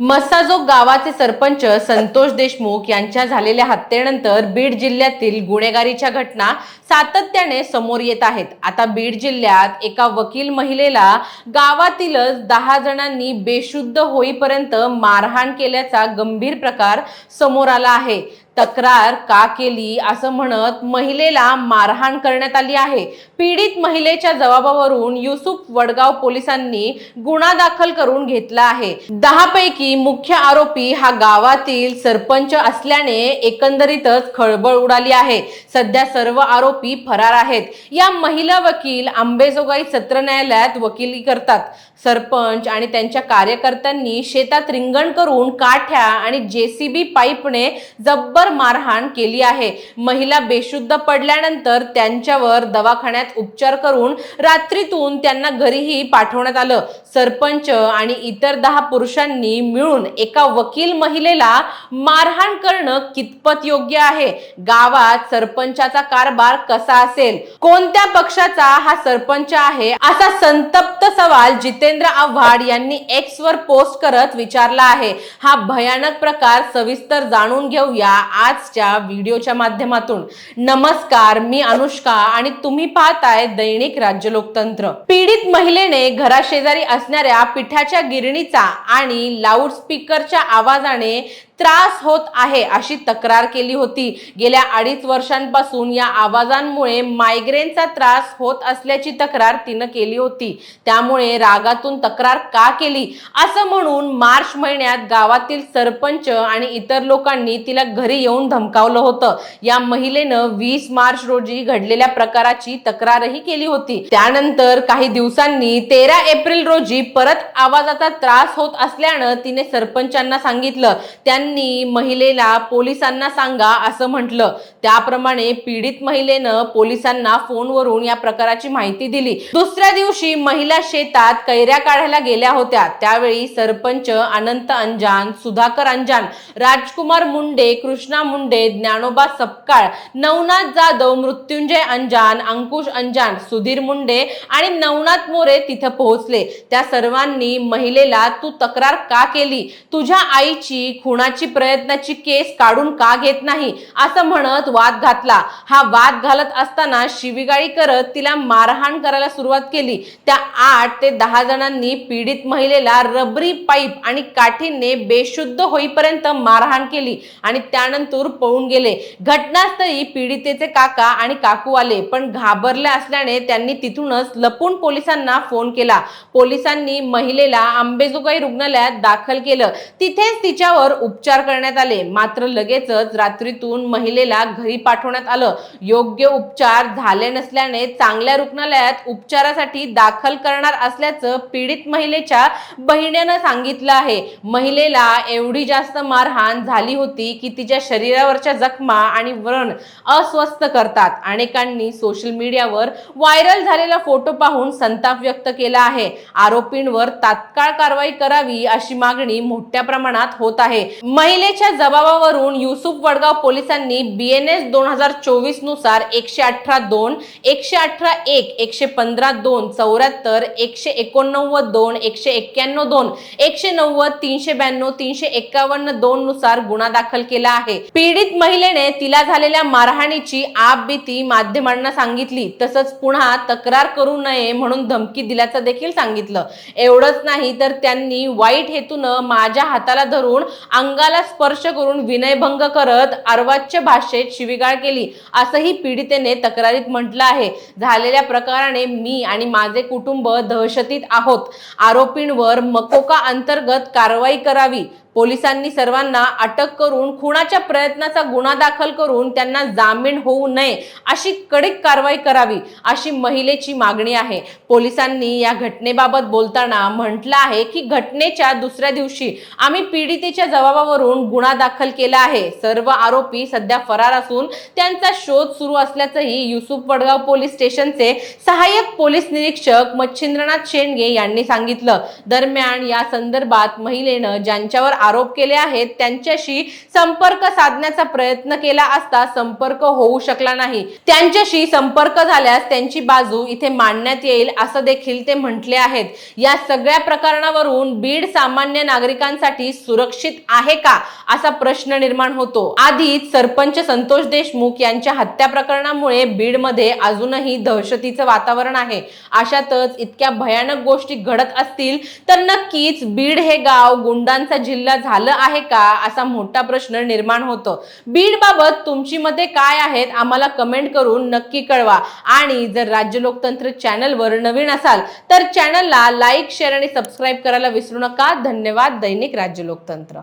मस्साजोग गावाचे सरपंच संतोष देशमुख यांच्या झालेल्या हत्येनंतर बीड जिल्ह्यातील गुन्हेगारीच्या घटना सातत्याने समोर येत आहेत. आता बीड जिल्ह्यात एका वकील महिलेला गावातीलच दहा जणांनी बेशुद्ध होईपर्यंत मारहाण केल्याचा गंभीर प्रकार समोर आला आहे. तक्रार का केली असं म्हणत महिलेला मारहाण करण्यात आली आहे. पीडित महिलेच्या जबाबावरून युसुफ वडगाव पोलिसांनी गुन्हा दाखल करून घेतला आहे. दहा पैकी मुख्य आरोपी हा गावातील सरपंच असल्याने एकंदरीतच खळबळ उडाली आहे. सध्या सर्व आरोपी फरार आहेत. या महिला वकील आंबेजोगाई सत्र न्यायालयात वकिली करतात. सरपंच आणि त्यांच्या कार्यकर्त्यांनी शेतात रिंगण करून काठ्या आणि जेसीबी पाईपने जब्बर मारहाण केली आहे. महिला बेशुद्ध पडल्यानंतर त्यांच्यावर दवाखान्यात उपचार करून रात्रीतून त्यांना घरीही पाठवण्यात आलं. सरपंच आणि इतर दहा पुरुषांनी मिळून एका वकील महिलेला मारहाण करणं कितपत योग्य आहे? गावात सरपंचाचा कारभार कसा असेल? कोणत्या पक्षाचा हा सरपंच आहे? असा संतप्त सवाल जितेंद्र आव्हाड यांनी एक्स वर पोस्ट करत विचारला आहे. हा भयानक प्रकार सविस्तर जाणून घेऊया. आजच्या व्हिडिओच्या माध्यमातून. नमस्कार मी अनुष्का आणि तुम्ही पाहताय दैनिक राज्य लोकतंत्र. पीडित महिलेने घराशेजारी असणाऱ्या पिठाच्या गिरणीचा आणि लाऊडस्पीकरच्या आवाजाने त्रास होत आहे अशी तक्रार केली होती. गेल्या अडीच वर्षांपासून या आवाजांमुळे मायग्रेनचा त्रास होत असल्याची तक्रार तिनं केली होती. त्यामुळे रागातून तक्रार का केली? असं म्हणून मार्च महिन्यात गावातील सरपंच आणि इतर लोकांनी तिला घरी येऊन धमकावलं होतं. या महिलेनं वीस मार्च रोजी घडलेल्या प्रकाराची तक्रारही केली होती. त्यानंतर काही दिवसांनी तेरा एप्रिल रोजी परत आवाजाचा त्रास होत असल्यानं तिने सरपंचांना सांगितलं. त्यांनी महिलेला पोलिसांना सांगा असं म्हटलं. त्याप्रमाणे पीडित महिलेनं पोलिसांना फोनवरून या प्रकाराची माहिती दिली. दुसऱ्या दिवशी महिला शेतात कैऱ्या काढायला गेल्या होत्या. त्यावेळी सरपंच अनंत अंजान सुधाकर अंजान राजकुमार मुंडे कृष्णा मुंडे ज्ञानोबा सपकाळ नवनाथ जाधव मृत्युंजय अंजान अंकुश अंजान सुधीर मुंडे आणि नवनाथ मोरे तिथं पोहोचले. त्या सर्वांनी महिलेला तू तक्रार का केली? तुझ्या आईची खुणाची प्रयत्नाची केस काढून का घेत नाही? असं म्हणत वाद घातला. हा वाद घालत असताना शिवीगाळी करत तिला मारहाण करायला सुरुवात केली. त्या आठ ते दहा जणांनी पीडित महिलेला रबरी पाईप आणि काठीने बेशुद्ध होईपर्यंत मारहाण केली आणि त्यानंतर पळून गेले. घटनास्थळी पीडितेचे काका आणि काकू आले पण घाबरले असल्याने त्यांनी तिथूनच लपून पोलिसांना फोन केला. पोलिसांनी महिलेला आंबेजोगाई रुग्णालयात दाखल केलं. तिथेच तिच्यावर उपचार उपचार करण्यात आले. मात्र लगेचच रात्रीतून महिलेला घरी पाठवण्यात आलं. योग्य उपचार झाले नसल्याने चांगल्या रुग्णालयात उपचारासाठी दाखल करणार असल्याचं पीडित महिलेच्या बहिणीनं सांगितलं आहे. महिलेला एवढी जास्त मारहाण झाली होती की तिच्या शरीरावरच्या जखमा आणि व्रण अस्वस्थ करतात. अनेकांनी सोशल मीडियावर व्हायरल झालेला फोटो पाहून संताप व्यक्त केला आहे. आरोपींवर तात्काळ कारवाई करावी अशी मागणी मोठ्या प्रमाणात होत आहे. महिलेच्या जबाबावरून युसुफ वडगाव पोलिसांनी बी एन एस दोन हजार चोवीसनुसार एकशे अठरा दोन एकशे अठरा एक एकशे पंधरा दोन चौऱ्याहत्तर एकशे एकोणनव्वद दोन एकशे एक्क्याण्णव दोन एकशे नव्वद तीनशे ब्याण्णव तीनशे एक्कावन्न दोन नुसार गुन्हा दाखल केला आहे. पीडित महिलेने तिला झालेल्या मारहाणीची आपबीती माध्यमांना सांगितली तसंच पुन्हा तक्रार करू नये म्हणून धमकी दिल्याचं देखील सांगितलं. एवढंच नाही तर त्यांनी वाईट हेतूनं माझ्या हाताला धरून अंगाला स्पर्श करून विनयभंग करत अर्वाच्य भाषेत शिवीगाळ केली असंही पीडितेने तक्रारीत म्हटलं आहे. झालेल्या प्रकाराने मी आणि माझे कुटुंब दहशतीत आहोत. आरोपींवर मकोका अंतर्गत कारवाई करावी पोलिसांनी सर्वांना अटक करून खुनाच्या प्रयत्नाचा गुन्हा दाखल करून त्यांना जामीन होऊ नये अशी कडक कारवाई करावी अशी महिलेची मागणी आहे. पोलिसांनी या घटनेबाबत बोलताना म्हटलं आहे की घटनेच्या दुसऱ्या दिवशी आम्ही पीडितेच्या जबाबावरून गुन्हा दाखल केला आहे. सर्व आरोपी सध्या फरार असून त्यांचा शोध सुरू असल्याचंही युसुफ वडगाव पोलीस स्टेशनचे सहाय्यक पोलीस निरीक्षक मच्छिंद्रनाथ शेंडगे यांनी सांगितलं. दरम्यान या संदर्भात महिलेनं ज्यांच्यावर आरोप केले आहेत त्यांच्याशी संपर्क साधण्याचा प्रयत्न केला असता संपर्क होऊ शकला नाही. त्यांच्याशी संपर्क झाल्यास त्यांची बाजू इथे मांडण्यात येईल असं देखील ते म्हटले आहेत. या सगळ्या प्रकरणावरून बीड सामान्य नागरिकांसाठी सुरक्षित आहे का असा प्रश्न निर्माण होतो. आधीच सरपंच संतोष देशमुख यांच्या हत्या प्रकरणामुळे बीडमध्ये अजूनही दहशतीचं वातावरण आहे. अशातच इतक्या भयानक गोष्टी घडत असतील तर नक्कीच बीड हे गाव गुंडांचा जिल्हा झालं आहे का असा मोठा प्रश्न निर्माण होतो. बीड बाबत तुमची मते काय आहेत आम्हाला कमेंट करून नक्की कळवा. आणि जर राज्य लोकतंत्र चॅनलवर नवीन असाल तर चॅनलला लाईक शेअर आणि सबस्क्राईब करायला विसरू नका. धन्यवाद दैनिक राज्य लोकतंत्र.